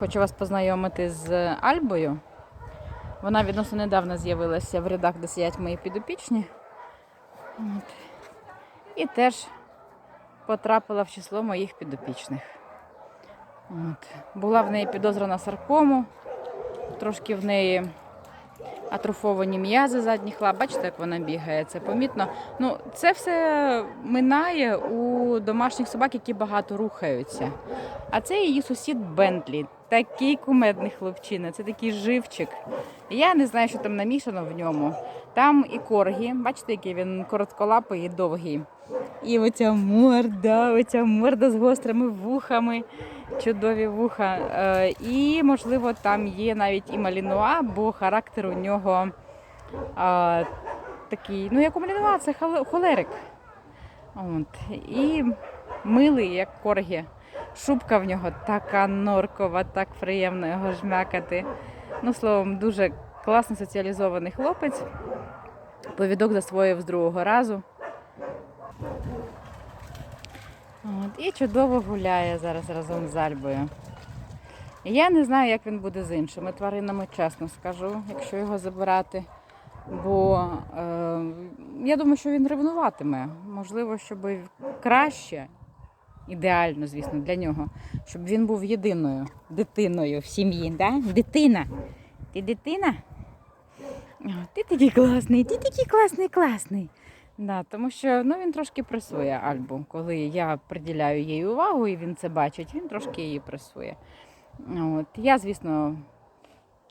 Хочу вас познайомити з Альбою. Вона відносно недавно з'явилася в рядах, де сидять мої підопічні. От. І теж потрапила в число моїх підопічних. От. Була в неї підозра на саркому, трошки в неї атрофовані м'язи задніх лап. Бачите, як вона бігає, це помітно. Ну, це все минає у домашніх собак, які багато рухаються. А це її сусід Бентлі. Такий кумедний хлопчина, це такий живчик. Я не знаю, що там намішано в ньому. Там і коргі, бачите, який він коротколапий і довгий. І оця морда, оця морда з гострими вухами, чудові вуха. Е, І, можливо, там є навіть і малінуа, бо характер у нього а, такий, ну як у малінуа, це холе- холерик. От. І милий, як коргі. Шубка в нього така норкова, так приємно його жмякати. Ну, словом, дуже класно соціалізований хлопець. Повідок засвоїв з другого разу. От, і чудово гуляє зараз разом з Альбою. Я не знаю, як він буде з іншими тваринами, чесно скажу, якщо його забирати. Бо е, я думаю, що він ревнуватиме. Можливо, щоб краще, ідеально, звісно, для нього, щоб він був єдиною дитиною в сім'ї. Да? Дитина. Ти дитина? О, ти такий класний, ти такий класний, класний. Да, тому що ну, він трошки пресує Альбу. Коли я приділяю їй увагу і він це бачить, він трошки її пресує. От. Я, звісно,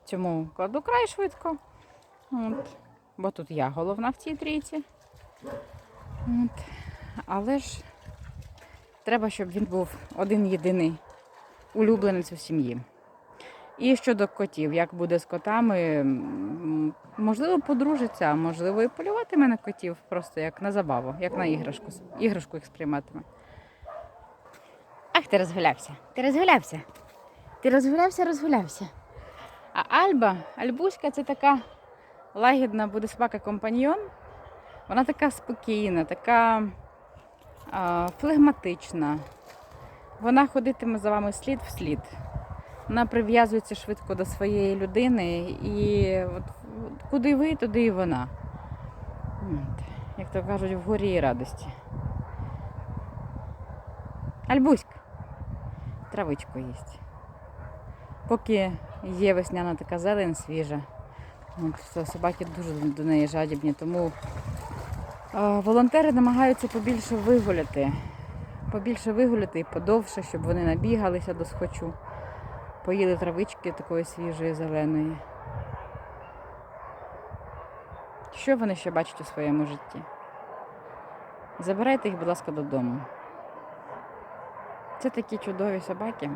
цьому кладу край швидко. От. Бо тут я головна в цій трійці. От. Але ж треба, щоб він був один єдиний улюбленець у сім'ї. І щодо котів, як буде з котами, можливо, подружиться, а можливо, і полюватиме на котів просто як на забаву, як на іграшку. Іграшку їх сприйматиме. Ах, ти розгулявся. Ти розгулявся. Ти розгулявся, розгулявся. А Альба, Альбуська це така лагідна буде собака компаньйон. Вона така спокійна, така флегматична. Вона ходитиме за вами слід в слід. Вона прив'язується швидко до своєї людини, і от, куди ви, туди і вона. От, як то кажуть, в горі і радості. Альбуська. Травичку їсть. Поки є весняна така зелень свіжа. От, собаки дуже до неї жадібні, тому волонтери намагаються побільше вигуляти. Побільше вигуляти і подовше, щоб вони набігалися до схочу. Поїли травички такої свіжої, зеленої. Що вони ще бачать у своєму житті? Забирайте їх, будь ласка, додому. Це такі чудові собаки.